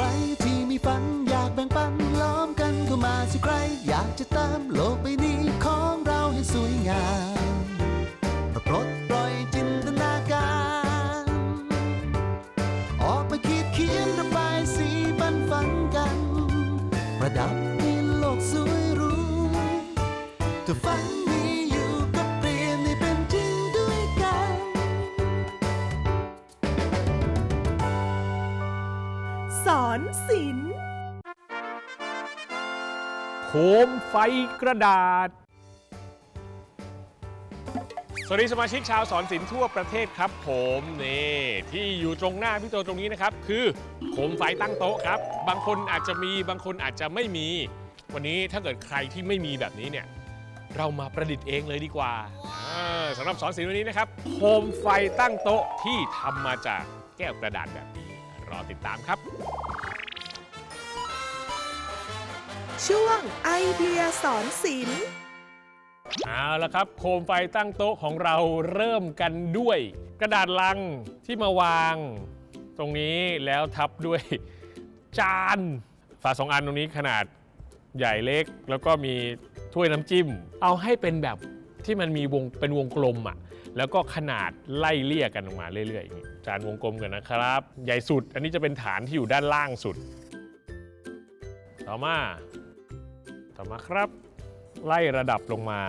รที่มีฝันอยากแบ่งปันล้อมกันเข้ามาสิใคร อยากจะเติมโลกใบนี้ของเราให้สวยงาม โคมไฟกระดาษ สวัสดีสมาชิกชาวสอนศิลป์ทั่วประเทศครับ ผมนี่ที่อยู่ตรงหน้าพี่โตตรงนี้นะครับ คือโคมไฟตั้งโต๊ะครับ บางคนอาจจะมีบางคนอาจจะไม่มี วันนี้ถ้าเกิดใครที่ไม่มีแบบนี้เนี่ยเรามาประดิษฐ์เองเลยดีกว่าอ่าสำหรับสอนศิลป์วันนี้นะครับโคมไฟตั้งโต๊ะที่ทำมาจากแก้วกระดาษแบบนี้รอติดตามครับ ช่วงไอเดียสอนศิลป์เอาละครับ โคมไฟตั้งโต๊ะของเราเริ่มกันด้วย กระดาษลังที่มาวาง ตรงนี้แล้วทับด้วย จานฝาสองอันตรงนี้ขนาดใหญ่เล็ก แล้วก็มีถ้วยน้ำจิ้ม เอาให้เป็นแบบที่มันมีวงเป็นวงกลมอะแล้วก็ขนาดไล่เลี่ยกันออกมาเรื่อยๆอย่างนี้จานวงกลมกันนะครับ ใหญ่สุด อันนี้จะเป็นฐานที่อยู่ด้านล่างสุด ต่อมา ต่อมาครับ ไล่ระดับลงมา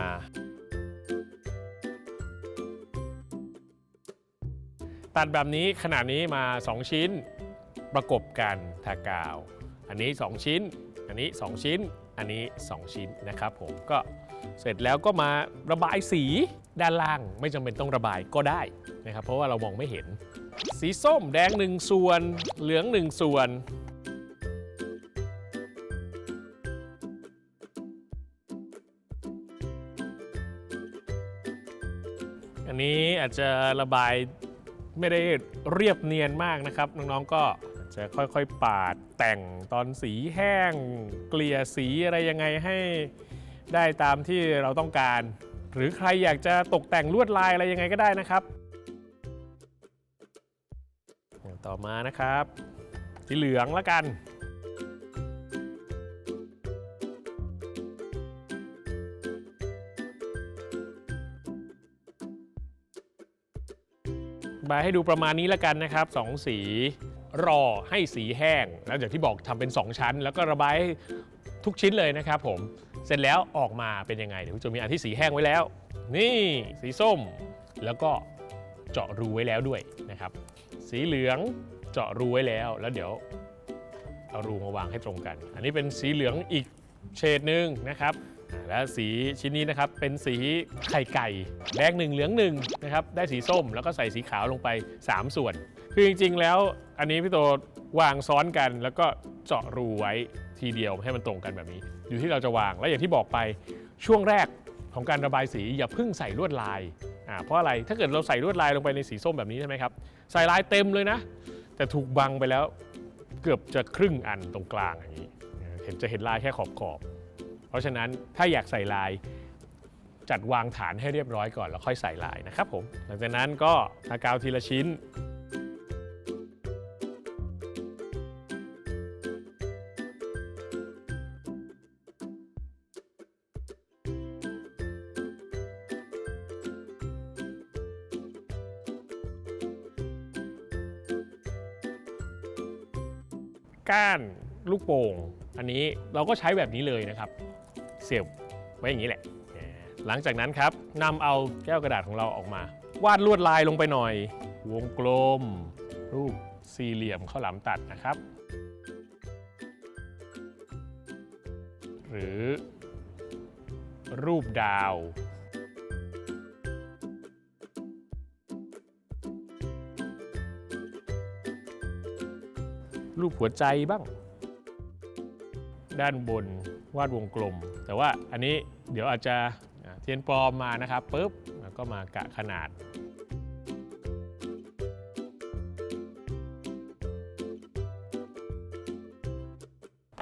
ตัดแบบนี้ขนาดนี้มา 2 ชิ้น ประกบกันทากาว อันนี้ 2 ชิ้น อันนี้ 2 ชิ้น อันนี้ 2 ชิ้นนะครับผมก็เสร็จแล้วก็มาระบายสีด้านล่างไม่จำเป็นต้องระบายก็ได้นะครับเพราะว่าเรามองไม่เห็น สีส้มแดง 1 ส่วน เหลือง 1 ส่วน นี้อาจจะระบายไม่ได้เรียบเนียนมากนะครับ น้องๆก็จะค่อยๆ ปาดแต่งตอนสีแห้ง เกลี่ยสีอะไรยังไงให้ได้ตามที่เราต้องการ หรือใครอยากจะตกแต่งลวดลายอะไรยังไงก็ได้นะครับต่อมานะครับ สีเหลืองแล้วกัน บายให้ดูประมาณนี้แล้วกันนะครับสองสีรอให้สีแห้ง แล้วอย่างที่บอกทำเป็น 2 ชั้น แล้วก็ระบายทุกชิ้นเลยนะครับผมเสร็จแล้วออกมาเป็นยังไงเดี๋ยวจะมีอันที่สีแห้งไว้แล้ว นี่สีส้ม แล้วก็เจาะรูไว้แล้วด้วยนะครับ สีเหลืองเจาะรูไว้แล้วแล้วเดี๋ยวเอารูมาวางให้ตรงกัน อันนี้เป็นสีเหลืองอีก เฉดหนึ่งนะครับและสีชิ้นนี้นะครับเป็นสีไข่ไก่แดงหนึ่งเหลืองหนึ่งนะครับได้สีส้มแล้วก็ใส่สีขาวลงไป 3 ส่วน คือจริงๆแล้วอันนี้พี่โตวางซ้อนกันแล้วก็เจาะรูไว้ทีเดียวให้มันตรงกันแบบนี้ อยู่ที่เราจะวางและอย่างที่บอกไปช่วงแรกของการระบายสีอย่าเพิ่งใส่ลวดลายอ่าเพราะอะไรถ้าเกิดเราใส่ลวดลายลงไปในสีส้มแบบนี้ใช่ไหมครับใส่ลายเต็มเลยนะ แต่ถูกบังไปแล้วเกือบจะครึ่งอันตรงกลางอย่างนี้ เห็นจะเห็นลายแค่ขอบขอบ เพราะฉะนั้นถ้าอยากใส่ลายจัดวางฐานให้เรียบร้อยก่อนแล้วค่อยใส่ลายนะครับผม หลังจากนั้นก็ทากาวทีละชิ้นก้านลูกโป่ง อันนี้เราก็ใช้แบบนี้เลยนะครับ เสียบไว้อย่างนี้แหละ หลังจากนั้นครับนำเอาแก้วกระดาษของเราออกมา วาดลวดลายลงไปหน่อย วงกลม รูปสี่เหลี่ยมข้าวหลามตัดนะครับ หรือ รูปดาวรูปหัวใจบ้าง ด้านบนวาดวงกลม แต่ว่าอันนี้เดี๋ยวอาจจะเทียนปลอมมานะครับปุ๊บแล้วก็มากะขนาด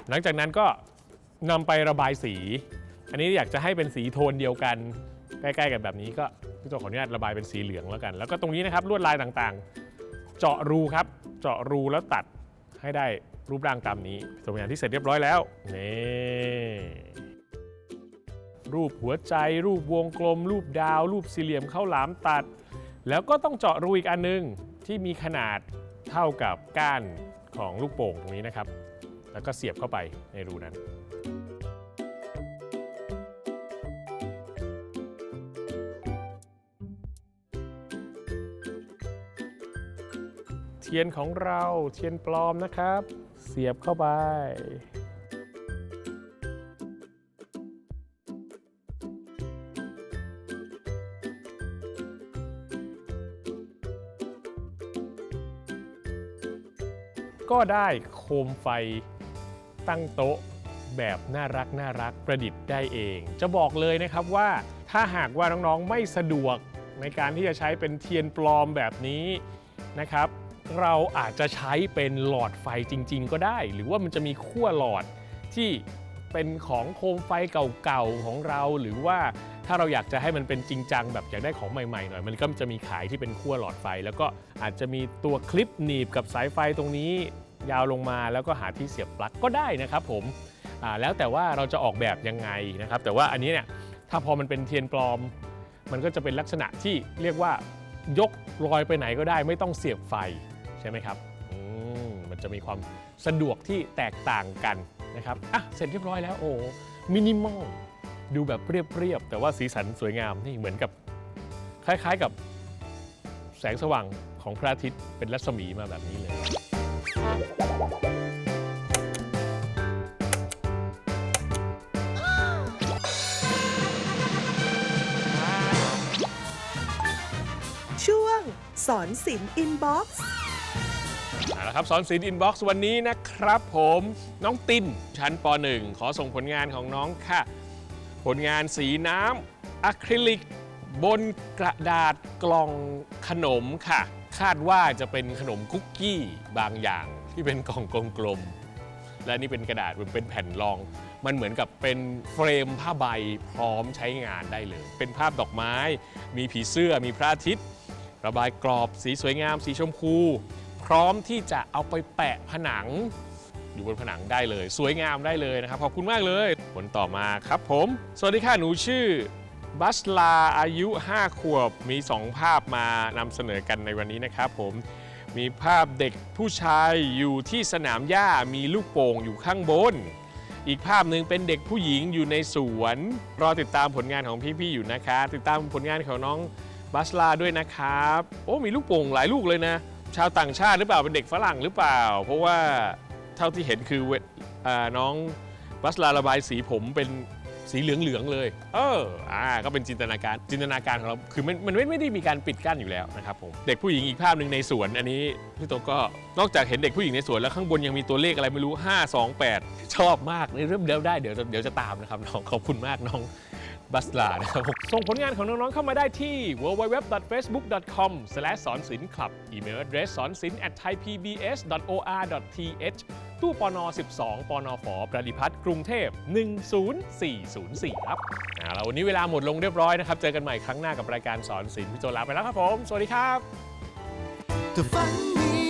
หลังจากนั้นก็นำไประบายสี อันนี้อยากจะให้เป็นสีโทนเดียวกัน ใกล้ ๆ กันแบบนี้ก็พี่ตัวขออนุญาตระบายเป็นสีเหลืองแล้วกัน แล้วก็ตรงนี้นะครับลวดลายต่างๆ เจาะรูครับ เจาะรูแล้วตัดให้ได้ รูปร่างตามนี้ตัวอย่างที่เสร็จเรียบร้อยแล้วนี่รูปหัวใจ รูปวงกลม รูปดาว รูปสี่เหลี่ยมข้าวหลามตัด แล้วก็ต้องเจาะรูอีกอันนึงที่มีขนาดเท่ากับก้านของลูกโป่งตรงนี้นะครับ แล้วก็เสียบเข้าไปในรูนั้นเทียนของเราเทียนปลอมนะครับ เสียบเข้าไป ก็ได้โคมไฟตั้งโต๊ะแบบน่ารักน่ารักประดิษฐ์ได้เอง จะบอกเลยนะครับว่าถ้าหากว่าน้องๆไม่สะดวกในการที่จะใช้เป็นเทียนปลอมแบบนี้นะครับ เราอาจจะใช้เป็นหลอดไฟจริง ๆ ก็ได้ หรือว่ามันจะมีขั้วหลอดที่เป็นของโคมไฟเก่าๆของเราหรือว่าถ้าเราอยากจะให้มันเป็นจริงจังแบบอยากได้ของใหม่ๆหน่อย มันก็จะมีขายที่เป็นขั้วหลอดไฟ แล้วก็อาจจะมีตัวคลิปหนีบกับสายไฟตรงนี้ ยาวลงมาแล้วก็หาที่เสียบปลั๊กก็ได้นะครับผมแล้วแต่ว่าเราจะออกแบบยังไงนะครับ แต่ว่าอันนี้เนี่ยถ้าพอมันเป็นเทียนปลอม มันก็จะเป็นลักษณะที่เรียกว่ายกลอยไปไหนก็ได้ไม่ต้องเสียบไฟ ใช่ไหมครับอืมมันจะมีความสะดวกที่แตกต่างกันนะครับอะเสร็จเรียบร้อยแล้วโอ้มินิมอลดูแบบเรียบๆแต่ว่าสีสันสวยงามนี่เหมือนกับคล้ายๆกับแสงสว่างของพระอาทิตย์เป็นรัศมีมาแบบนี้เลย ช่วงสอนศิลป์อินบ็อกซ์ เอาละครับสอนศิลป์อินบ็อกซ์วันนี้นะครับผมน้องตินชั้นป .1 ขอส่งผลงานของน้องค่ะ ผลงานสีน้ำอะคริลิก บนกระดาษกล่องขนมค่ะ คาดว่าจะเป็นขนมคุกกี้บางอย่างที่เป็นกล่องกลมๆและนี่เป็นกระดาษเป็นแผ่นรอง มันเหมือนกับเป็นเฟรมผ้าใบพร้อมใช้งานได้เลย เป็นภาพดอกไม้ มีผีเสื้อมีพระอาทิตย์ ระบายกรอบสีสวยงามสีชมพู ร้อมที่จะเอาไปแปะผนัง อยู่บนผนังได้เลย สวยงามได้เลยนะครับ ขอบคุณมากเลย ผลต่อมาครับผม สวัสดีค่ะ หนูชื่อบัสลาอายุ 5 ขวบมี 2 ภาพมานำเสนอกันในวันนี้นะครับผมมีภาพเด็กผู้ชายอยู่ที่สนามหญ้ามีลูกโป่งอยู่ข้างบน อีกภาพหนึ่งเป็นเด็กผู้หญิงอยู่ในสวน รอติดตามผลงานของพี่ๆอยู่นะคะ ติดตามผลงานของน้องบัสลาด้วยนะครับ โอ้มีลูกโป่งหลายลูกเลยนะ ชาวต่างชาติหรือเปล่าเป็นเด็กฝรั่งหรือเปล่า เพราะว่าเท่าที่เห็นคือเวอ่าน้องบัสลาระบายสีผมเป็นสีเหลืองๆเลย เอออ่าก็เป็นจินตนาการจินตนาการของเราคือมันมันไม่ไม่ได้มีการปิดกั้นอยู่แล้วนะครับผมเด็กผู้หญิงอีกภาพหนึ่งในสวนอันนี้พี่โตก็นอกจากเห็นเด็กผู้หญิงในสวนแล้วข้างบนยังมีตัวเลขอะไรไม่รู้ 5 2 8 ชอบมากในเรื่องเดียวได้เดี๋ยวเดี๋ยวจะตามนะครับน้องขอบคุณมากน้อง บัสลานะครับผมส่งผลงานของน้องๆเข้ามาได้ที่ www.facebook.com สอนศิลป์คลับอีเมล address สอนศิลป์ at thaipbs.or.th ตู้ปน 12 ปนฝประดิพัฒน์กรุงเทพ 10404 ครับเอาละวันนี้เวลาหมดลงเรียบร้อยนะครับ เจอกันใหม่ครั้งหน้ากับรายการสอนศิลป์พี่โจลาไปแล้วครับผม สวัสดีครับถ้าฝันมี